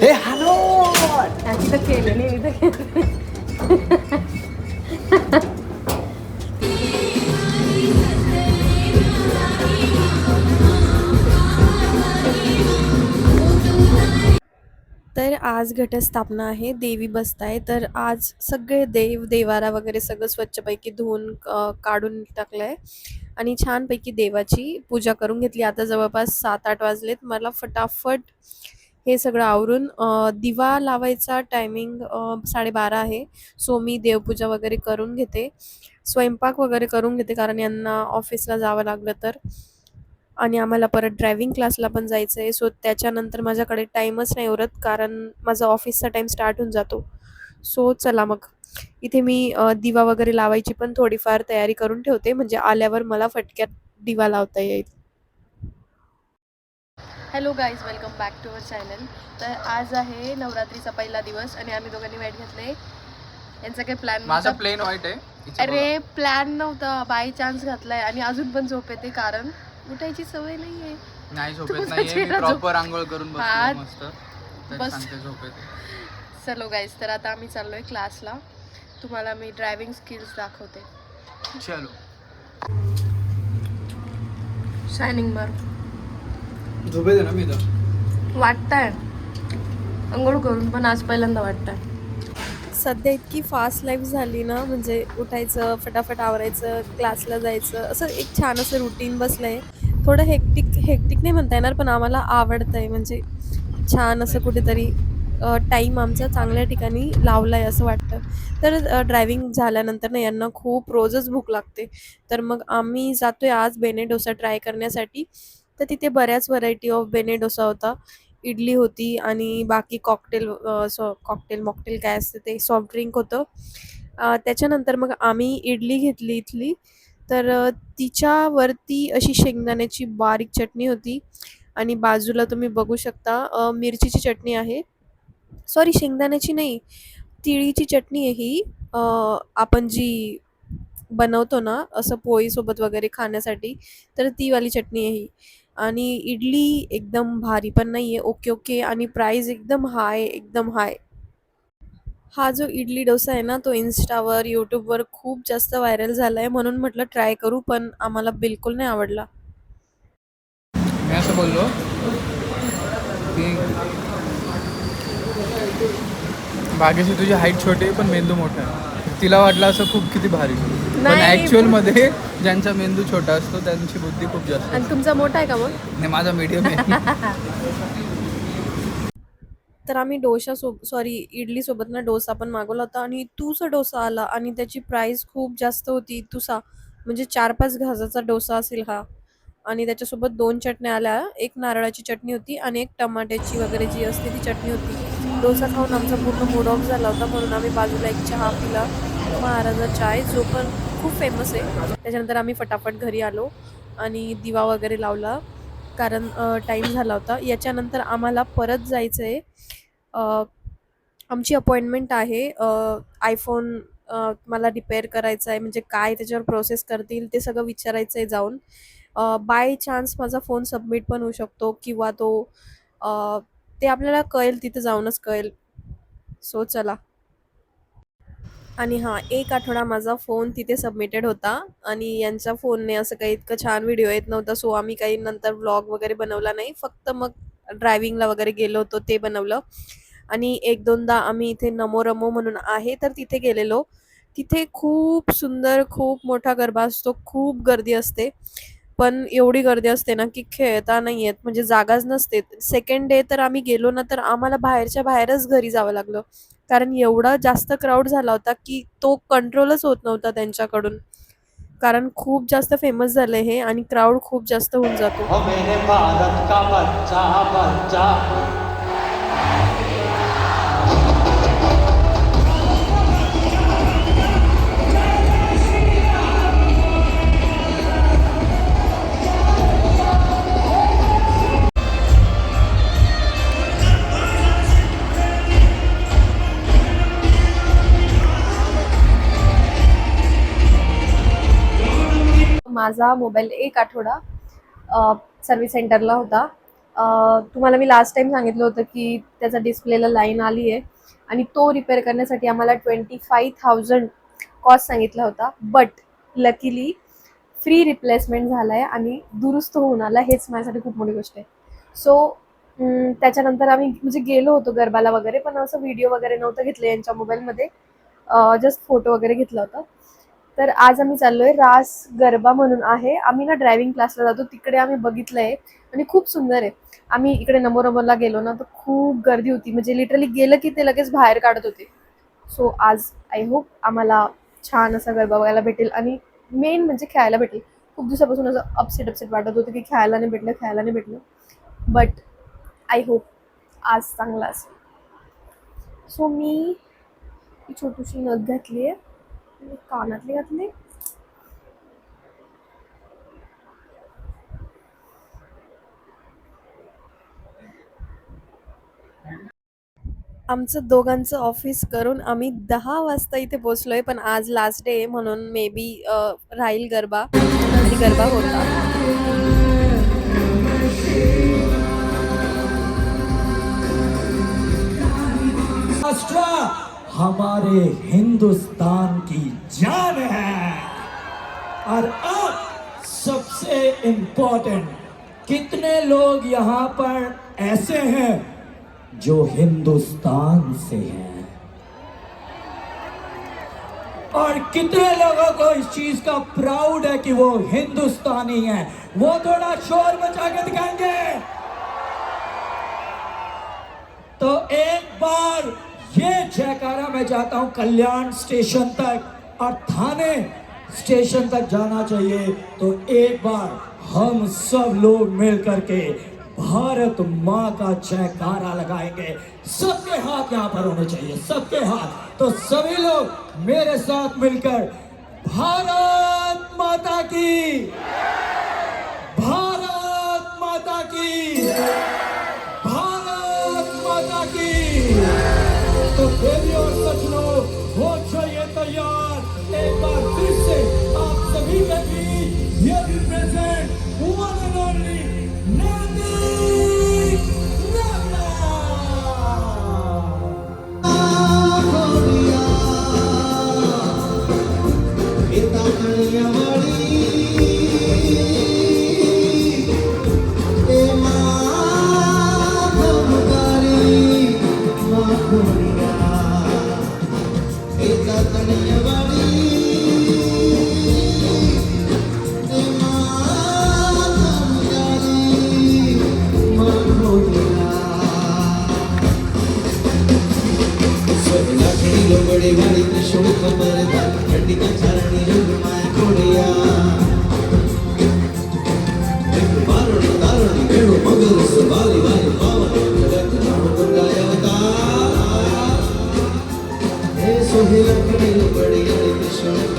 हे हॅलो! त्यांची तर केलेली मी तर आज घटस्थापना आहे देवी बसताय तर आज सगळे देव देवारा वगैरे सगळं स्वच्छपैकी धुवून काढून टाकलंय. आणि छानपैकी देवाची पूजा करून घेतली. आता जवळपास सात आठ वाजलेत. मला फटाफट हे सगळं आवरून दिवा लावायचा टायमिंग साडेबारा आहे. सो मी देवपूजा वगैरे करून घेते. स्वयंपाक वगैरे करून घेते कारण यांना ऑफिसला जावं लागलं तर. आणि आम्हाला परत ड्रायव्हिंग क्लासला पण जायचं आहे सो त्याच्यानंतर माझ्याकडे टाईमच नाही उरत कारण माझा ऑफिसचा टाईम स्टार्ट होऊन जातो. सो चला मग. इथे मी दिवा वगैरे लावायची पण थोडीफार तयारी करून ठेवते. म्हणजे आल्यावर मला फटक्यात दिवा लावता येईल. Hello guys welcome back to our channel तर आज आहे नवरात्रीचा पहिला दिवस आणि आम्ही दोघांनी वाईट घेतले. यांचा काही प्लॅन माझा प्लेन व्हाईट आहे. अरे प्लॅन नव्हता. बाय चान्स घातलाय आणि अजून पण झोप येते कारण उठायची सवय. नाही प्रॉपर आंघोळ करून हा. मस्त. तर बस. चलो गाईज तर आता आम्ही चाललोय क्लासला तुम्हाला मी ड्रायव्हिंग स्किल्स दाखवते. चलो. शायनिंग बार झोपेत आहे ना मी तर वाटतंय. अंघोळ करून पण आज पहिल्यांदा वाटतंय. सध्या इतकी फास्ट लाईफ झाली ना म्हणजे उठायचं फटाफट आवरायचं क्लासला जायचं असं एक छान असं रुटीन बसलंय. थोडं हेक्टिक हेक्टिक नाही म्हणता येणार पण आम्हाला आवडतंय. म्हणजे छान असं कुठेतरी टाईम आमचा चांगल्या ठिकाणी लावला आहे असं वाटतं. तर ड्रायव्हिंग झाल्यानंतर ना यांना खूप रोजच भूक लागते. तर मग आम्ही जातोय आज बेने डोसा ट्राय करण्यासाठी. तर तिथे बऱ्याच व्हरायटी ऑफ बेने डोसा होता. इडली होती आणि बाकी कॉकटेल सॉ कॉकटेल मॉकटेल काय असतं ते सॉफ्ट ड्रिंक होतं. त्याच्यानंतर मग आम्ही इडली घेतली इथली. तर तिच्यावरती अशी शेंगदाण्याची बारीक चटणी होती. आणि बाजूला तुम्ही बघू शकता मिरचीची चटणी आहे. सॉरी शेंगदाण्याची नाही. तिळीची चटणी आहे ही. आपण जी बनवतो ना असं पोळीसोबत वगैरे खाण्यासाठी तर ती वाली चटणी आहे ही. आणि इडली एकदम भारी पण नाही आहे ओके ओके. आणि प्राईज एकदम हाय एकदम हाय हा जो इडली डोसा आहे ना तो इन्स्टावर यूट्यूबवर खूप जास्त व्हायरल झाला आहे म्हणून म्हटलं ट्राय करू पण आम्हाला बिलकुल नाही आवडला. मी असं बोललो की तुझी हाईट छोटी आहे पण मेंदू मोठा आहे. तिला वाटलं असं खूप किती भारी. पण नाही. ऍक्च्युअलमध्ये ज्यांचा मेंदू छोटा असतो त्यांची बुद्धी खूप जास्त आणि तुमचा मोठा आहे का मग? नाही माझा मीडियम आहे. तर आम्ही डोशा सोब सॉरी इडली सोबत ना डोसा पण मागवला होता आणि तुसा डोसा आला आणि त्याची प्राइस खूप जास्त होती. तुसा म्हणजे चार पाच घासाचा डोसा असेल हा. आणि त्याच्यासोबत दोन चटण्या आल्या. एक नारळाची चटणी होती आणि एक टमाट्याची वगैरे जी असते ती चटणी होती. डोसा खाऊन आमचा पूर्ण मूड ऑफ झाला होता म्हणून आम्ही बाजूला एक चहा पिला. महाराजा चाय जो पण खूप फेमस आहे. त्याच्यानंतर आम्ही फटाफट घरी आलो आणि दिवा वगैरे लावला. कारण टाईम झाला होता. याच्यानंतर आम्हाला परत जायचं आहे आमची अपॉइंटमेंट आहे. आयफोन मला रिपेअर करायचा आहे म्हणजे काय त्याच्यावर प्रोसेस करतील ते सगळं विचारायचं आहे जाऊन बाय चान्स माझा फोन सबमिट पण होऊ शकतो किंवा तो ते आपल्याला कळेल तिथे जाऊनच कळेल. सो चला. आणि हां एक आठवडा माझा फोन तिथे सबमिटेड होता आणि यांच्या फोनने असं काही इतकं छान व्हिडिओ येत नव्हता सो आम्ही काही नंतर व्लॉग वगैरे बनवला नाही. फक्त मग ड्रायव्हिंगला वगैरे गेलो होतो ते बनवलं. आणि एक दोनदा आम्ही इथे नमो रमो म्हणून आहे तर तिथे गेलेलो. तिथे खूप सुंदर खूप मोठा गरबा असतो खूप गर्दी असते. पण एवढी गर्दी असते ना की खेळता नाही येत म्हणजे जागाच नसते. सेकंड डे तर आम्ही गेलो ना तर आम्हाला बाहेरच्या बाहेरच घरी जावं लागलं. कारण एवढा जास्त क्राऊड झाला होता की तो कंट्रोलच होत नव्हता त्यांच्याकडून. कारण खूप जास्त फेमस झालं हे आणि क्राऊड खूप जास्त होऊन जातो. माझा मोबाईल एक आठवडा सर्व्हिस सेंटरला होता. तुम्हाला मी लास्ट टाइम सांगितलं होतं की त्याचा डिस्प्लेला लाईन आली आहे आणि तो रिपेअर करण्यासाठी आम्हाला ट्वेंटी फाय थाउजंड कॉस्ट सांगितला होता. बट लकीली फ्री रिप्लेसमेंट झाला आहे आणि दुरुस्त होऊन आला हेच माझ्यासाठी खूप मोठी गोष्ट आहे. सो त्याच्यानंतर आम्ही म्हणजे गेलो होतो गरबाला वगैरे पण असं व्हिडिओ वगैरे नव्हतं घेतलं यांच्या मोबाईलमध्ये जस्ट फोटो वगैरे घेतला होता. तर आज आम्ही चाललोय रास गरबा म्हणून आहे. आम्ही ना ड्रायव्हिंग क्लासला जातो. तिकडे आम्ही बघितलं आहे आणि खूप सुंदर आहे. आम्ही इकडे नंबर नंबरला गेलो ना तर खूप गर्दी होती. म्हणजे लिटरली गेलं की ते लगेच बाहेर काढत होते. सो आज आय होप आम्हाला छान असा गरबा बघायला भेटेल आणि मेन म्हणजे खेळायला भेटेल. खूप दिवसापासून असं अपसेट अपसेट वाटत होतं की खेळायला नाही भेटलं खेळायला नाही भेटलं. बट आय होप आज चांगला असेल. सो मी छोटीशी नथ घातली आहे कानातले घातले. आमचं दोघांचं ऑफिस करून आम्ही दहा वाजता इथे पोचलोय पण आज लास्ट डे म्हणून मे बी राहील गरबा आणि गरबा होता. राष्ट्र हमारे हिंदुस्तान की जान है। और अब सबसे इम्पोर्टेंट कितने लोग यहाँ पर ऐसे हैं जो हिंदुस्तान से हैं? और कितने लोगों को इस चीज़ का प्राउड है कि वो हिंदुस्तानी है? वो थोड़ा शोर मचा के दिखाएँगे। तो एक बार ये जयकारा मैं चाहता हूँ कल्याण स्टेशन तक और थाने स्टेशन तक जाना चाहिए। तो एक बार हम सब लोग मिल करके भारत माँ का जयकारा लगाएँगे। सबके हाथ यहाँ पर होने चाहिए, सबके हाथ। तो सभी लोग मेरे साथ मिलकर भारत माता की तो बड़े भारी त्रिशूल कमर खंडी का चरणी युग माया कोडिया एक बारण दारण वेणु मगर सुवाली वाली पावन जगत नाम दुर्गाय अवतार हे सोहे लखनी बड़ी भारी त्रिशूल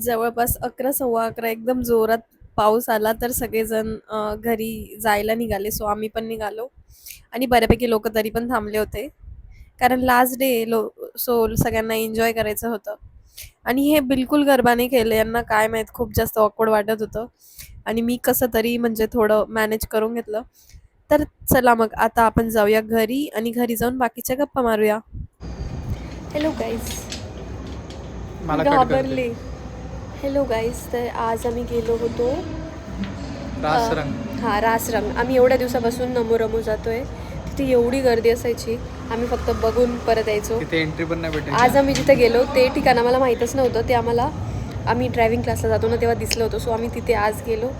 जवळपास अकरा सव्वा अकरा एकदम जोरात पाऊस आला तर सगळेजण घरी जायला निघाले. सो आम्ही पण निघालो. आणि बऱ्यापैकी लोक तरी पण थांबले होते. कारण लास्ट डे लो सो सगळ्यांना एन्जॉय करायचं होतं. आणि हे बिलकुल गरबा नाही केलं. यांना काय माहीत खूप जास्त ऑकवर्ड वाटत होतं. आणि मी कसं तरी म्हणजे थोडं मॅनेज करून घेतलं. तर चला मग आता आपण जाऊया घरी आणि घरी जाऊन बाकीच्या गप्पा मारूया. हॅलो गाईज घाबरले हॅलो गाईज तर आज आम्ही गेलो होतो रास अ, रंग. हा रासरंग आम्ही एवढ्या दिवसापासून नमो रमो जातोय. तिथे एवढी गर्दी असायची. आम्ही फक्त बघून परत यायचो. तिथे एंट्री पण नाही भेटेल आज आम्ही जिथे गेलो ते ठिकाण आम्हाला माहीतच नव्हतं. ते आम्हाला आम्ही ड्रायव्हिंग क्लासला जातो ना तेव्हा दिसलं होतं. सो आम्ही तिथे आज गेलो.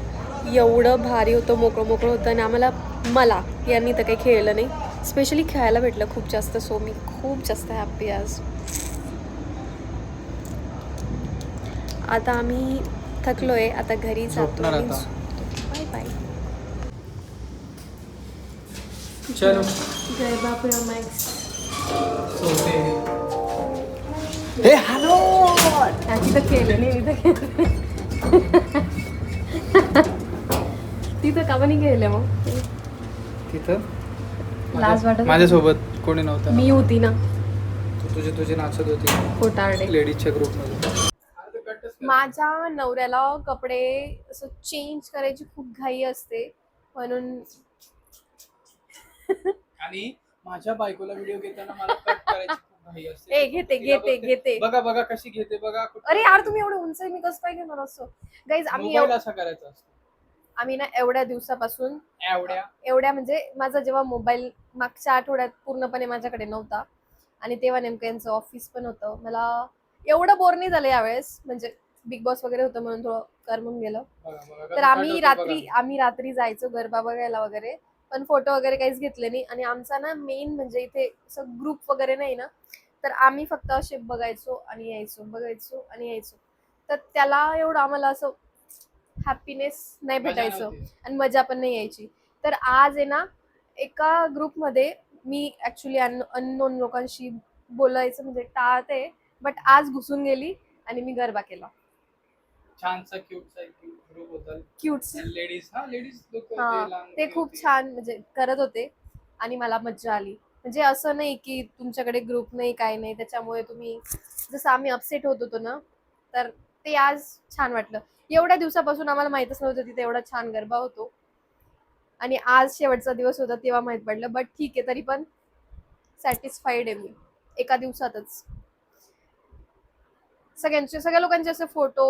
एवढं भारी होतं मोकळं मोकळं होतं. आणि आम्हाला मला यांनी तर काही खेळलं नाही. स्पेशली खेळायला भेटलं खूप जास्त. सो मी खूप जास्त हॅप्पी आज. आता आम्ही थकलो आहे आता घरी जातो. झोपणार आणि आता. Bye bye. चलो. गरबा मॅक्स सोते त्याची तर केलं नाही मी तर तिथं का पण गेले मग? तिथं? लाज वाटत माझ्यासोबत कोणी नव्हतं. मी होती ना. तू तुझे तुझे नाचत होती. कोटारडे. लेडीजच्या ग्रुपमध्ये माझ्या नवऱ्याला कपडे असं चेंज करायची खूप घाई असते. म्हणून आणि माझ्या बायकोला व्हिडिओ घेताना मला कट करायची खूप घाई असते. ए, घेते, तिला घेते, बघते, घेते. बघा बघा कशी घेते बघा कुठं- अरे यार तुम्ही एवढं उंच आहे, मी कसं काय घेणार असतो गाईज आम्ही मोबाईल एव- असा करायचा असतो. आम्ही ना एवढ्या दिवसापासून एवढ्या? एवढ्या म्हणजे माझा जेव्हा मोबाईल मागच्या आठवड्यात पूर्णपणे माझ्याकडे नव्हता. आणि तेव्हा नेमकं यांचं ऑफिस पण होतं. मला एवढं बोर नाही झालं यावेळेस. म्हणजे बिग बॉस वगैरे होतं म्हणून थोडं करमून गेलं. तर आम्ही रात्री. आम्ही रात्री जायचो गरबा बघायला वगैरे पण फोटो वगैरे काहीच घेतले नाही. आणि आमचा ना मेन म्हणजे इथे असं ग्रुप वगैरे नाही ना तर आम्ही फक्त असे बघायचो आणि यायचो बघायचो आणि यायचो. तर त्याला एवढं आम्हाला असं हॅपीनेस नाही भेटायचं. आणि मजा पण नाही यायची. तर आज आहे ना एका ग्रुपमध्ये मी ऍक्च्युली अननोन लोकांशी बोलायचं म्हणजे टाळते बट आज घुसून गेली आणि मी गरबा केला. छानसा क्यूटचा ग्रुप होता. क्यूट्स लेडीज हा लेडीज लोक हा, ते खूप छान म्हणजे करत होते आणि मला मज्जा आली. म्हणजे असं नाही की तुमच्याकडे ग्रुप नाही काय नाही त्याच्यामुळे तुम्ही जसं आम्ही अपसेट होत होतो ना तर ते आज छान वाटलं. एवढ्या दिवसापासून आम्हाला माहीतच नव्हतं तिथे एवढा छान गरबा होतो. आणि आज शेवटचा दिवस होता तेव्हा माहीत पडलं बट ठीक आहे तरी पण सॅटिस्फाईड आहे मी एका दिवसातच. सगळ्यांचे सगळ्या लोकांचे असे फोटो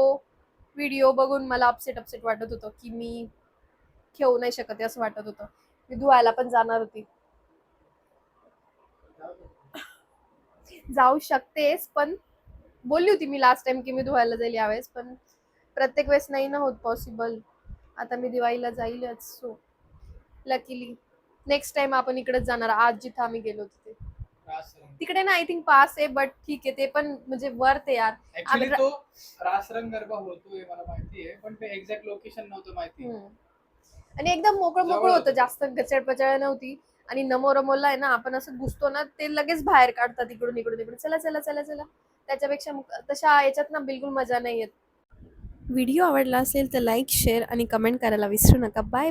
व्हिडिओ बघून मला अपसेट अपसेट वाटत होतं की मी खेळू नाही शकत असं वाटत होतं. मी धुवायला पण जाणार होती. जाऊ शकतेस पण बोलली होती मी लास्ट टाइम की मी धुवायला जाईल यावेळेस पण प्रत्येक वेळेस नाही ना होत पॉसिबल आता मी दिवाळीला जाईलच सो लकीली नेक्स्ट टाइम आपण इकडेच जाणार आज जिथं आम्ही गेलो तिथे. तिकडे ना आय थिंक पास आहे बट ठीक आहे ते पण म्हणजे वर्थ आहे यार. ऍक्च्युली आम्ही- तो रासरंग गरबा होतोय मला माहिती आहे पण ते एक्झॅक्ट लोकेशन नव्हतं माहिती. हम्म. आणि एकदम मोकळं जवळ मोकळं होतं होतं. जास्त गचड पचड नव्हती. आणि नमो रमोला आहे ना आपण असं घुसतो ना ते लगेच बाहेर काढतात इकडून इकडून इकडून. चला चला चला चला. त्याच्यापेक्षा मग तशा याच्यात ना बिलकुल मजा नाही येत. व्हिडिओ आवडला असेल तर लाईक शेअर आणि कमेंट करायला विसरू नका. Bye bye